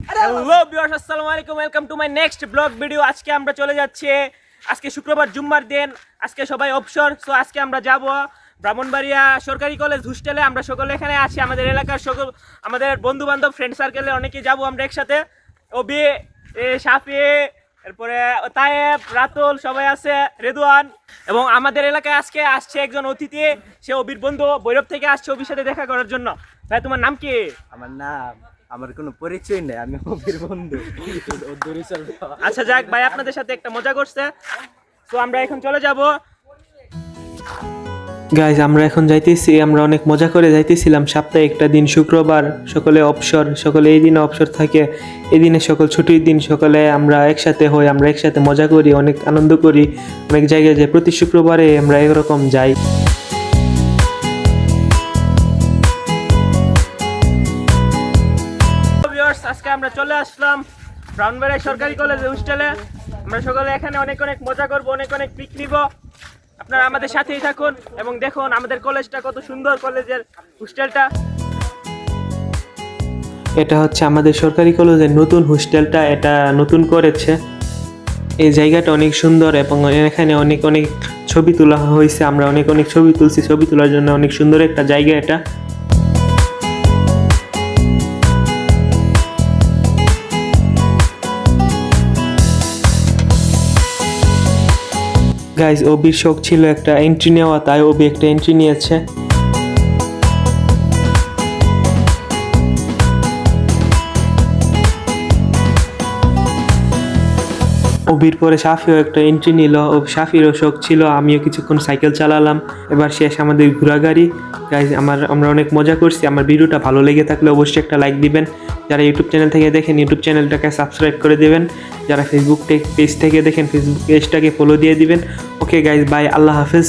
Hello viewers আসসালামু আলাইকুম welcome to my next blog video আজকে আমরা চলে যাচ্ছি আজকে শুক্রবার জুম্মার দিন। আজকে সবাই অবসর সো আজকে আমরা যাব ব্রাহ্মণবাড়িয়া সরকারি কলেজ হোস্টেলে আমরা সকলে এখানে আছি আমাদের এলাকার সকল আমাদের বন্ধু বান্ধব ফ্রেন্ড সার্কেলে অনেকে যাব আমরা একসাথে। এ, সাফি এরপরে তায়েব রাতুল সবাই আছে রেদওয়ান। এবং আমাদের এলাকায় আজকে আসছে একজন অতিথি সে অবির বন্ধু বৈরব থেকে আসছে অবির সাথে দেখা করার জন্য। ভাই তোমার নাম কি? আমার নাম আমার কোনো পরিচয় নেই আমি অভির বন্ধু। আচ্ছা যাক ভাই আপনাদের সাথে একটা মজা করছে। তো আমরা এখন চলে যাব। গাইজ আমরা এখন যাইতেছি আমরা অনেক মজা করে যাইতেছিলাম। সপ্তাহে একটা দিন শুক্রবার সকলে অবসর সকলে এই দিনে অবসর থাকে। এই দিনে সকল ছুটির দিন সকলে আমরা একসাথে হই আমরা একসাথে মজা করি অনেক আনন্দ করি। অনেক জায়গায় যাই প্রতি শুক্রবারে আমরা এরকম যাই। আজকে আমরা চলে আসলাম ব্রাউনবাড়িয়া সরকারি কলেজ হোস্টেলে। আমরা সকলে এখানে অনেক অনেক মজা করব, অনেক অনেক পিক নিব। আপনারা আমাদের সাথেই থাকুন এবং দেখুন আমাদের কলেজটা কত সুন্দর কলেজের হোস্টেলটা। এটা হচ্ছে আমাদের সরকারি কলেজের নতুন হোস্টেলটা, এটা নতুন করেছে। এই জায়গাটা অনেক সুন্দর এবং এখানে অনেক অনেক ছবি তোলা হয়েছে, আমরা অনেক অনেক ছবি তুলছি। ছবি তোলার জন্য অনেক সুন্দর একটা জায়গা এটা। গাইজ ওবির শখ ছিল একটা এন্ট্রি নেওয়া তাই ওবি একটা এন্ট্রি নিয়েছে। ওবির পরে সাফিও একটা এন্ট্রি নিল। ও সাফিরও শখ ছিল, আমিও কিছুক্ষণ সাইকেল চালালাম। এবার শেষ আমাদের ঘোরাগাড়ি গাইজ আমার আমরা অনেক মজা করছি। আমার ভিডিওটা ভালো লেগে থাকলে অবশ্যই একটা লাইক দিবেন। যারা ইউটিউব চ্যানেল থেকে দেখেন ইউটিউব চ্যানেলটাকে সাবস্ক্রাইব করে দেবেন। যারা ফেসবুক পেজ থেকে দেখেন ফেসবুক পেজটাকে ফলো দিয়ে দিবেন। ওকে গাইজ বাই আল্লাহ হাফেজ।